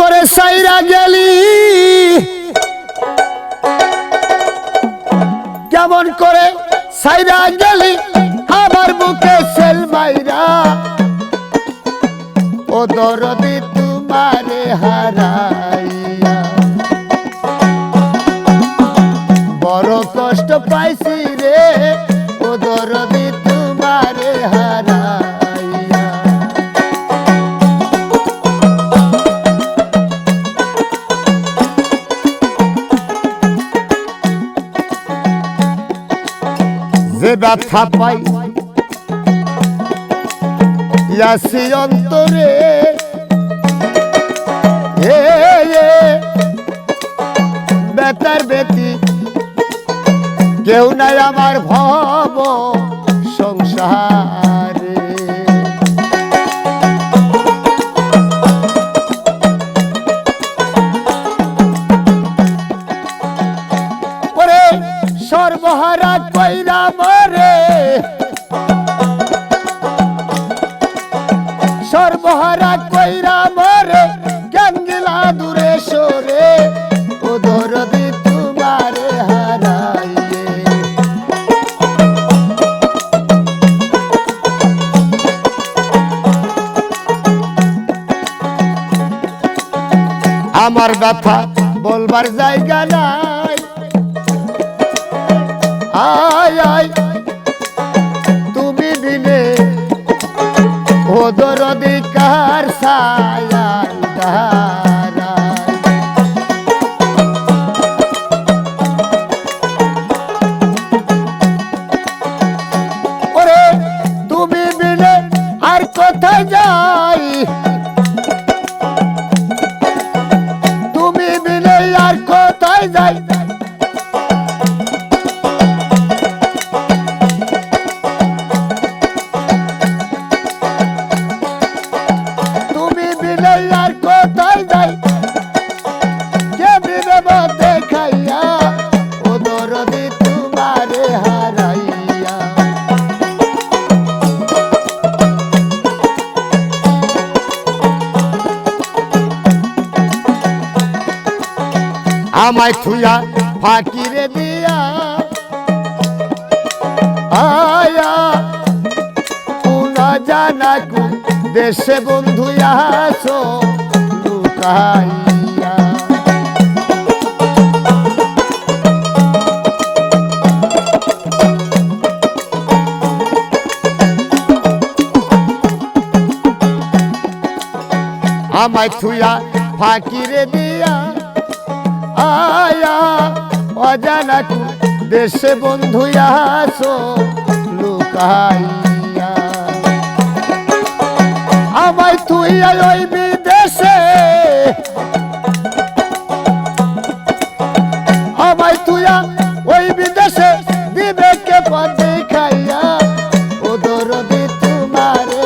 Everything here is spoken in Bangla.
করে সাইরা গেলি। কেমন করে সাইরা গেলি? আমার বুকে সেল মাইরা। ও দরদি তোমারে হারাইয়া। বড় কষ্ট পাইছি রে, ও দরদি যে ব্যথা পাই ইয়াসি অন্তরে বেতার বেতি কেউ নাই আমার ভব সংসারে। সর্বহারা কইরা মরে। সর্বহারা কইরা মরে গঙ্গিলা দূরে সরে। আমার ব্যথা বলবার জায়গা নাই। আয় আয়। তুমি দিলে ওদর বিনে আর কোথায় যাই? আমায় থুয়া ফাকিরে দিয়া। আয়া কুনা জানা কু দেশে বন্ধু আসো লুকাইয়া। আমায় থুয়া ফাকিরে দিয়া। ছায়া অজানা দেশে বন্ধু আসো লুকাইয়া। আমায় তুই ওই বিদেশে, আমায় তুই ওই বিদেশে বিবেকে পথ দেখাইয়া, ও দরদি তোমারে